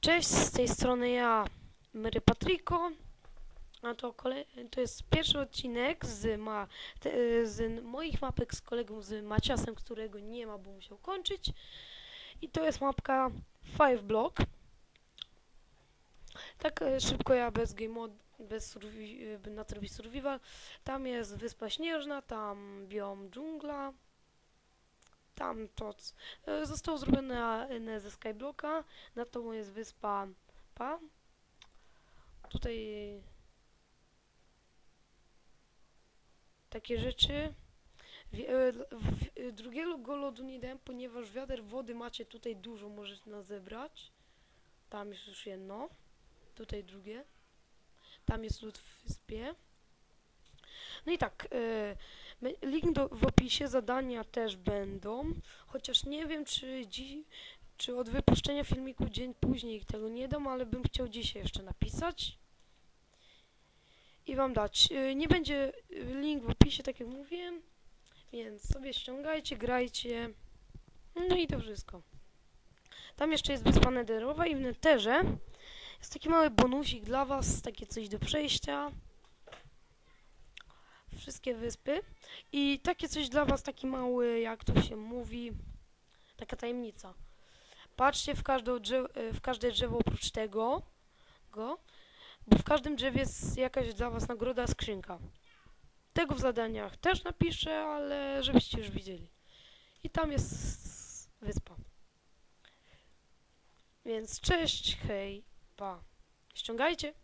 Cześć, z tej strony ja, Mary Patrico. A to, kole- to jest pierwszy odcinek z, ma- z moich mapek z kolegą z Maciasem, którego nie ma, bo musiał kończyć. I to jest mapka Five Block. Tak e, szybko ja bez game mod, bez survi- e, na trybie survival. Tam jest wyspa śnieżna, tam biom dżungla. Tam to c- e, zostało zrobione ze Skyblocka. Nad tobą jest wyspa Pa. Tutaj takie rzeczy. E, e, Drugiego lodu nie dałem, ponieważ wiader wody macie tutaj dużo, możecie nas zebrać. Tam jest już jedno. Tutaj drugie. Tam jest lód w wyspie. No i tak, my- link do, w opisie, zadania też będą. Chociaż nie wiem, czy dziś, czy od wypuszczenia filmiku dzień później tego nie dam, ale bym chciał dzisiaj jeszcze napisać i wam dać. Y, Nie będzie y, link w opisie, tak jak mówiłem, więc sobie ściągajcie, grajcie. No i to wszystko. Tam jeszcze jest wyspa Nederowa i w Netherze jest taki mały bonusik dla was, takie coś do przejścia. Wszystkie wyspy. I takie coś dla was, taki mały, jak to się mówi, taka tajemnica. Patrzcie w, każde drzewo, w każde drzewo oprócz tego, go, bo w każdym drzewie jest jakaś dla was nagroda, skrzynka. Tego w zadaniach też napiszę, ale żebyście już widzieli. I tam jest wyspa. Więc cześć, hej, pa. Ściągajcie.